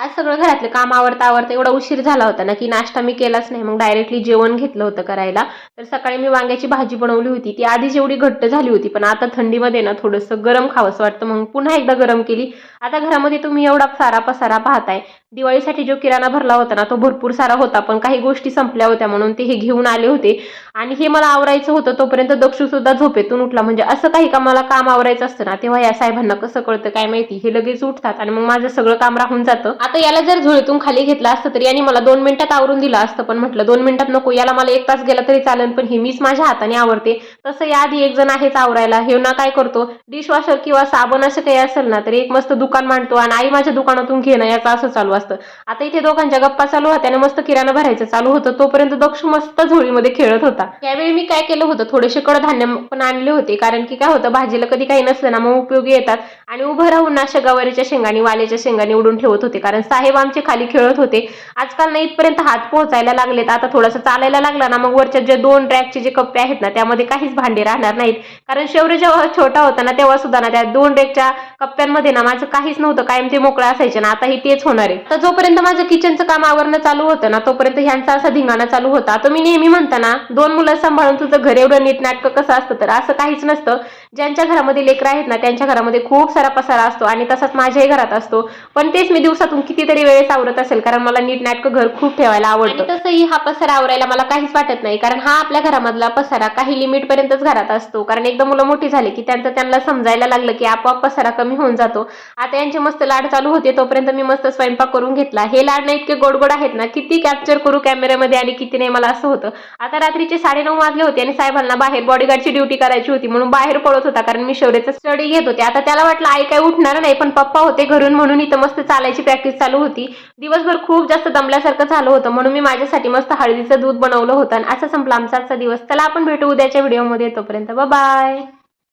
आज सगळं घरातलं काम आवरता आवरता एवढा उशीर झाला होता ना की नाश्ता मी केलाच नाही. मग डायरेक्टली जेवण घेतलं होतं करायला. तर सकाळी मी वांग्याची भाजी बनवली होती. ती आधीच एवढी घट्ट झाली होती पण आता थंडीमध्ये ना थोडंसं गरम खावंसं वाटतं. मग पुन्हा एकदा गरम केली. आता घरामध्ये तुम्ही एवढा सारा पसारा पाहताय. दिवाळीसाठी जो किराणा भरला होता ना तो भरपूर सारा होता पण काही गोष्टी संपल्या होत्या म्हणून ते हे घेऊन आले होते. आणि हे मला आवरायचं होतं तोपर्यंत दक्षू सुद्धा झोपेतून उठला. म्हणजे असं काही का मला काम आवरायचं असतं ना तेव्हा या साहेबांना कसं कळतं काय माहिती हे लगेच उठतात. आणि मग माझं सगळं काम राहून जातं. आता याला जर झुळीतून खाली घेतलं असतं तर याने मला दोन मिनिटात आवरून दिलं असतं पण म्हटलं दोन मिनिटात नको याला मला एक तास गेला तरी चालेल पण हे मीच माझ्या हाताने आवडते तसं याआधी एक जण आहेच आवरायला. हे ना काय करतो डिशवॉशर किंवा साबण असं काही असेल ना तर एक मस्त दुकान मांडतो आणि आई माझ्या दुकानातून घेणं याचं असं चालू असतं. आता इथे दोघांच्या गप्पा चालू होत्या आणि मस्त किराणा भरायचं चालू होतं. तोपर्यंत दक्ष मस्त झोळीमध्ये खेळत होता. यावेळी मी काय केलं होतं थोडेसे कडधान्य पण आणले होते कारण की काय होतं भाजीला कधी काही नसलं ना मग उपयोगी येतात. आणि उभं राहून ना गवारीच्या शेंगाने वाल्याच्या शेंगाने उडून ठेवत होते कारण साहेब आमचे खाली खेळत होते. आजकाल ना इथपर्यंत हात पोहोचायला लागलेत. आता थोडंसं चालायला लागला ना मग वरच्या जे दोन रॅकचे जे कप्पे आहेत ना त्यामध्ये काहीच भांडे राहणार नाहीत. कारण शौर्य जेव्हा छोटा होता ना तेव्हा सुद्धा ना त्या दोन रॅकच्या कप्प्यांमध्ये ना माझं काहीच नव्हतं. कायम ते मोकळं असायचे ना आताही तेच होणार आहे. तर जोपर्यंत माझं किचनचं काम आवरणं चालू होतं ना तोपर्यंत ह्यांचा असा धिंगाणा चालू होता. तुम्ही नेहमी म्हणताना दोन मुलं सांभाळून तुझं घर एवढं नीटनाटकं कसं असतं तर असं काहीच नसतं. ज्यांच्या घरामध्ये लेकरं आहेत ना त्यांच्या घरामध्ये खूप सारा पसारा असतो आणि तसाच माझ्याही घरात असतो. पण तेच मी दिवसातून कितीतरी वेळेस आवरत असेल कारण मला नीट नाटकं घर खूप ठेवायला आवडतं. तसंही हा पसारा आवरायला मला काहीच वाटत नाही कारण हा आपल्या घरामधला पसारा काही लिमिट पर्यंतच घरात असतो. कारण एकदा मुलं मोठी झाली की त्यांचं त्यांना समजायला लागलं की आपोआप पसारा कमी होऊन जातो. आता यांचे मस्त लाड चालू होते तोपर्यंत मी मस्त स्वयंपाक करून घेतला. हे लाड ना इतके गोड गोड आहेत ना किती कॅप्चर करू कॅमेऱ्यामध्ये आणि किती नाही मला असं होतं. आता रात्रीचे साडेनऊ वाजले होते आणि साहेबांना बाहेर बॉडीगार्डची ड्युटी करायची होती म्हणून बाहेर पडत होता कारण मी शौर्याचा स्टडी घेत होते. आता त्याला वाटलं आई काय उठणार नाही पण पप्पा होते घरून म्हणून इथं मस्त चालायची प्रॅक्टिस चालू होती. दिवसभर खूप जास्त दमल्यासारखं झालं होतं. म्हणून मी माझ्यासाठी मस्त हळदीचं दूध बनवलं होतं आणि असं संपला आमचा आजचा दिवस. चला आपण भेटू उद्याच्या व्हिडिओमध्ये. तोपर्यंत बाय